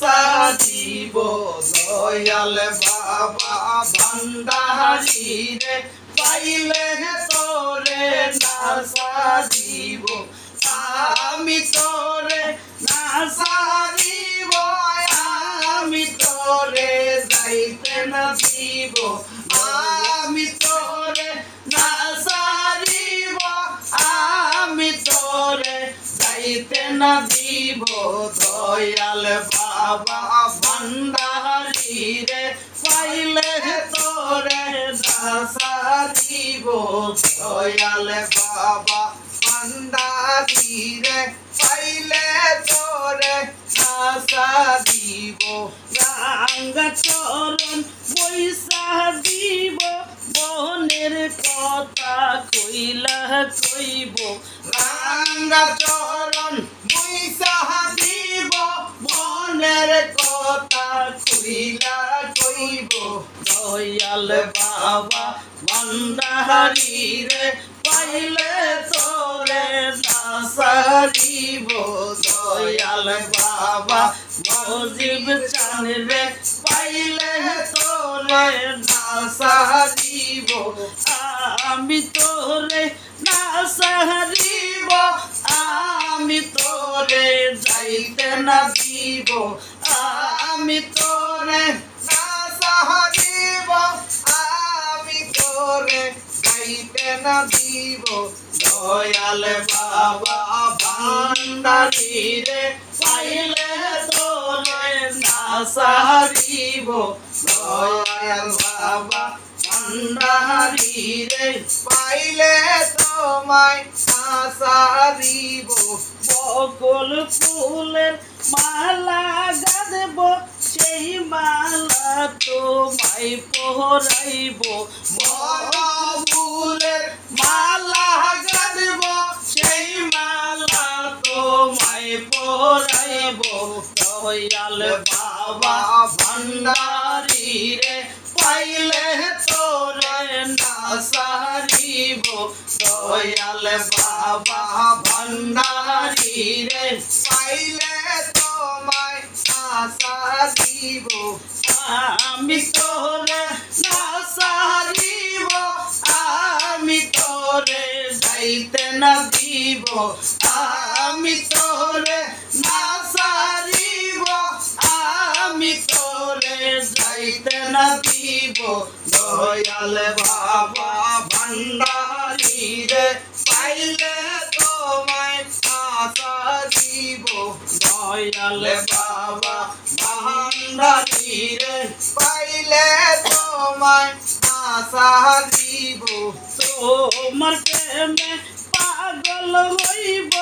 সাজিব দয়াল বাবা ভান্ডারি পাইলে তোরে না সাজিব আমি তোরে না সাজিব আমি তোরে যাইতে না দিব, আমি তোরে না সারিব আমি তোরে যাইতে না দিব, দয়াল বাবা ভান্ডারি রে পাইলে তোরে না সারিব দয়াল বাবা ভান্ডারি রে পাইলে তোরে না সারিব রাঙ্গা চরণ বৈশা দিব। বনের কথা কইলা কইব। রাঙ্গা চরণ কইলা কইব দয়াল বাবা ভান্ডারি রে পাইলে তোরে নাসারিব দয়াল বাবা মজিব চান রে পাইলে তোরে নাসারিব আমি তোরে নাসারিব আমি তোরে যাইতে না দিব। আমি তোরে নাসারিব আমি তোরে গাইতে না দিব। দয়াল বাবা ভান্ডারি পাইলে তোরে না সারিব দয়াল বাবা ভান্ডারি রে পাইলে তোমায় না সারিব বকল ফুলের মালা গাঁদব, সেই মালা তোমায় পরাইব। ফুলের মালা গাঁদব, সেই মালা তোমায় পরাইব। দয়াল বাবা ভান্ডারি রে পাইলে তোরে না সারিব। দয়াল বাবা ভান্ডারি রে, পাইলে তোমায় দিব আমি তোরে না সারিব, আমি তোরে যাইতে না দিব। আমি তোরে দয়াল বাবা ভান্ডারি রে পাইলে তোমায় আশা দিব। দয়াল বাবা ভান্ডারি রে পাইলে তোমায় আশা দিব। তোমার প্রেমে পাগল হইব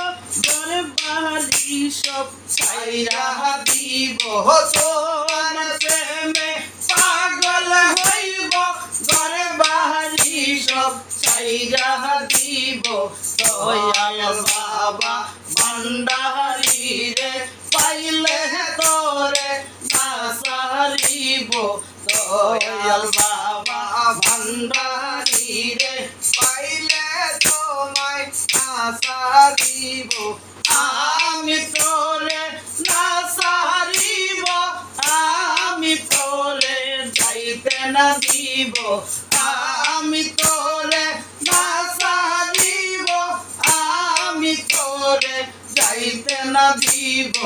ঘরে বাড়ি সব ছাইরা দিব। তোমার প্রেমে সব দিব দয়াল বাবা ভান্ডারি রে পাইলে তোরে না সারিব দয়াল বাবা ভান্ডারি রে পাইলে তোমায় না সারিব আমি তোরে না সারিব আমি তোরে যাইতে না দিব, আমি তোরে দিব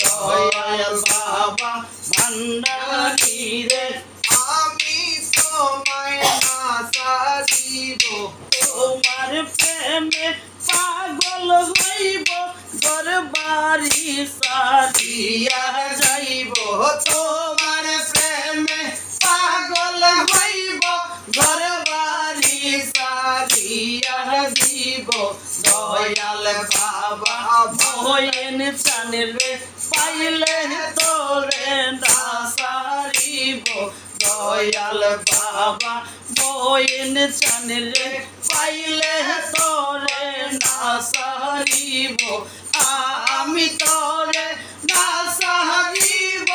দয়াল বাবা ভান্ডারি রে আমি তোমায় না সারিব তোমার প্রেমে পাগল যাইব তোমার দয়াল বাবা ভয়েন চানের রে পাইলে তোরে না সারিব দয়াল বাবা বয়েন চানের পাইলে তোরে না সারিব আমি তোরে না সারিব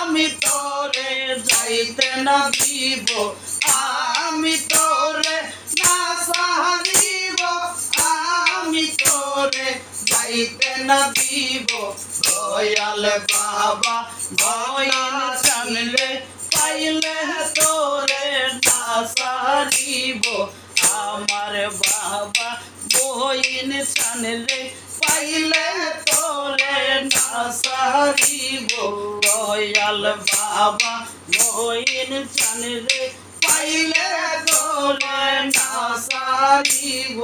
আমি তোরে যাইতে না দিব। আমি তোরে সারিব আমি তোরে যাইতে না দিব। দয়াল বাবা বইন চানলে পাইলে তোরে না সারিব আমার বাবা বইন চানলে পাইলে তোরে না সারিব দয়াল বাবা বইন চানলে পাইলে তোরে না সারিব